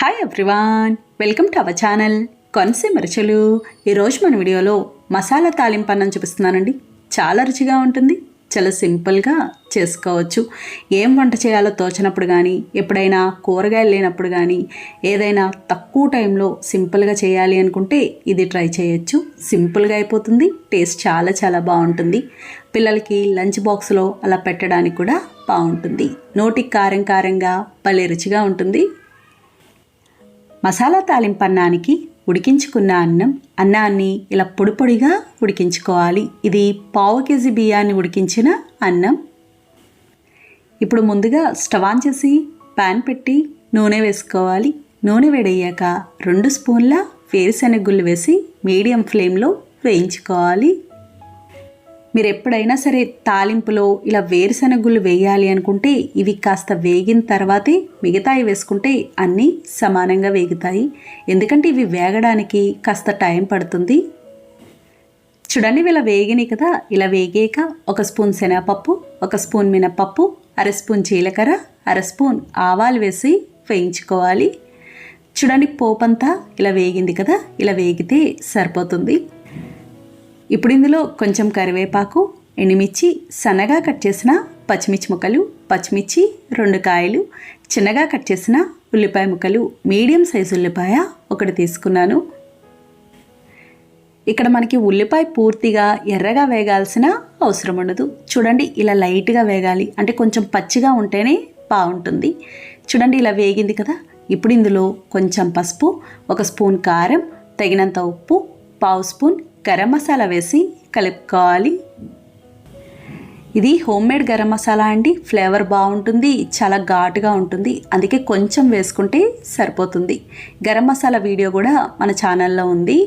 Hi everyone welcome to our channel కొనసే మిరచలు. ఈరోజు మన వీడియోలో మసాలా తాలింపు అన్నం చూపిస్తున్నానండి. చాలా రుచిగా ఉంటుంది. చాలా సింపుల్గా చేసుకోవచ్చు. ఏం వంట చేయాలో తోచినప్పుడు కానీ ఎప్పుడైనా కూరగాయలు లేనప్పుడు కానీ ఏదైనా తక్కువ టైంలో సింపుల్గా చేయాలి అనుకుంటే ఇది ట్రై చేయొచ్చు. సింపుల్గా అయిపోతుంది. టేస్ట్ చాలా చాలా బాగుంటుంది. పిల్లలకి లంచ్ బాక్స్లో అలా పెట్టడానికి కూడా బాగుంటుంది. నోటికి కారం కారంగా భలే రుచిగా ఉంటుంది. మసాలా తాలింపు అన్నానికి ఉడికించుకున్న అన్నం అన్నాన్ని ఇలా పొడి పొడిగా ఉడికించుకోవాలి. ఇది పావు కేజీ బియ్యాన్ని ఉడికించిన అన్నం. ఇప్పుడు ముందుగా స్టవ్ ఆన్ చేసి ప్యాన్ పెట్టి నూనె వేసుకోవాలి. నూనె వేడయ్యాక రెండు స్పూన్ల వేరుశెనగ గుళ్ళు వేసి మీడియం ఫ్లేమ్లో వేయించుకోవాలి. మీరు ఎప్పుడైనా సరే తాలింపులో ఇలా వేరుశనగుళ్ళు వేయాలి అనుకుంటే ఇవి కాస్త వేగిన తర్వాతే మిగతాయి వేసుకుంటే అన్నీ సమానంగా వేగుతాయి. ఎందుకంటే ఇవి వేగడానికి కాస్త టైం పడుతుంది. చూడండి ఇలా వేగినాయి కదా. ఇలా వేగాక ఒక స్పూన్ శనగపప్పు ఒక స్పూన్ మినపప్పు అర స్పూన్ జీలకర్ర అర స్పూన్ ఆవాలు వేసి వేయించుకోవాలి. చూడండి పోపంతా ఇలా వేగింది కదా. ఇలా వేగితే సరిపోతుంది. ఇప్పుడు ఇందులో కొంచెం కరివేపాకు ఎండుమిర్చి సన్నగా కట్ చేసిన పచ్చిమిర్చి ముక్కలు పచ్చిమిర్చి రెండు కాయలు చిన్నగా కట్ చేసిన ఉల్లిపాయ ముక్కలు మీడియం సైజు ఉల్లిపాయ ఒకటి తీసుకున్నాను. ఇక్కడ మనకి ఉల్లిపాయ పూర్తిగా ఎర్రగా వేగాల్సిన అవసరం ఉండదు. చూడండి ఇలా లైట్గా వేగాలి. అంటే కొంచెం పచ్చిగా ఉంటేనే బాగుంటుంది. చూడండి ఇలా వేగింది కదా. ఇప్పుడు ఇందులో కొంచెం పసుపు ఒక స్పూన్ కారం తగినంత ఉప్పు పావు స్పూన్ గరం మసాలా వేసి కలుపుకోవాలి. ఇది హోమ్ మేడ్ గరం మసాలా అండి. ఫ్లేవర్ బాగుంటుంది చాలా ఘాటుగా ఉంటుంది. అందుకే కొంచెం వేసుకుంటే సరిపోతుంది. గరం మసాలా వీడియో కూడా మన ఛానల్లో ఉంది.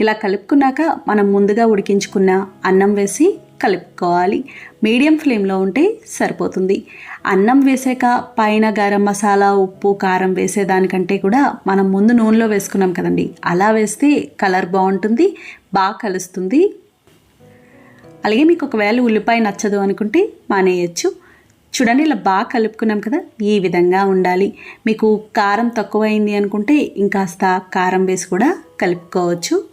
ఇలా కలుపుకున్నాక మనం ముందుగా ఉడికించుకున్న అన్నం వేసి కలుపుకోవాలి. మీడియం ఫ్లేమ్లో ఉంటే సరిపోతుంది. అన్నం వేసాక పైన గరం మసాలా ఉప్పు కారం వేసేదానికంటే కూడా మనం ముందు నూనెలో వేసుకున్నాం కదండి. అలా వేస్తే కలర్ బాగుంటుంది బాగా కలుస్తుంది. అలాగే మీకు ఒకవేళ ఉల్లిపాయ నచ్చదు అనుకుంటే మానేయచ్చు. చూడండి ఇలా బాగా కలుపుకున్నాం కదా ఈ విధంగా ఉండాలి. మీకు కారం తక్కువైంది అనుకుంటే ఇంకాస్త కారం వేసి కూడా కలుపుకోవచ్చు.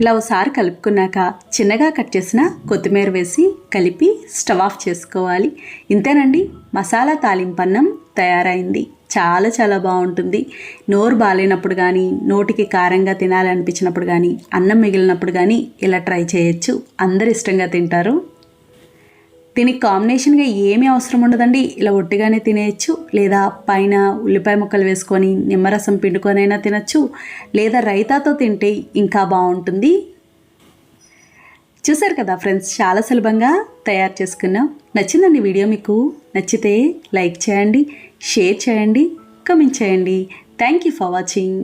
ఇలా ఒకసారి కలుపుకున్నాక చిన్నగా కట్ చేసిన కొత్తిమీర వేసి కలిపి స్టవ్ ఆఫ్ చేసుకోవాలి. ఇంతేనండి మసాలా తాలింపన్నం తయారైంది. చాలా చాలా బాగుంటుంది. నోరు బాగాలేనప్పుడు కానీ నోటికి కారంగా తినాలనిపించినప్పుడు కానీ అన్నం మిగిలినప్పుడు కానీ ఇలా ట్రై చేయొచ్చు. అందరు ఇష్టంగా తింటారు. దీనికి కాంబినేషన్గా ఏమీ అవసరం ఉండదండి. ఇలా ఒట్టిగానే తినేయచ్చు. లేదా పైన ఉల్లిపాయ ముక్కలు వేసుకొని నిమ్మరసం పిండుకొనైనా తినచ్చు. లేదా రైతాతో తింటే ఇంకా బాగుంటుంది. చూసారు కదా ఫ్రెండ్స్ చాలా సులభంగా తయారు చేసుకున్నాం నచ్చిందండి వీడియో మీకు. నచ్చితే లైక్ చేయండి షేర్ చేయండి కమెంట్ చేయండి. Thank you for watching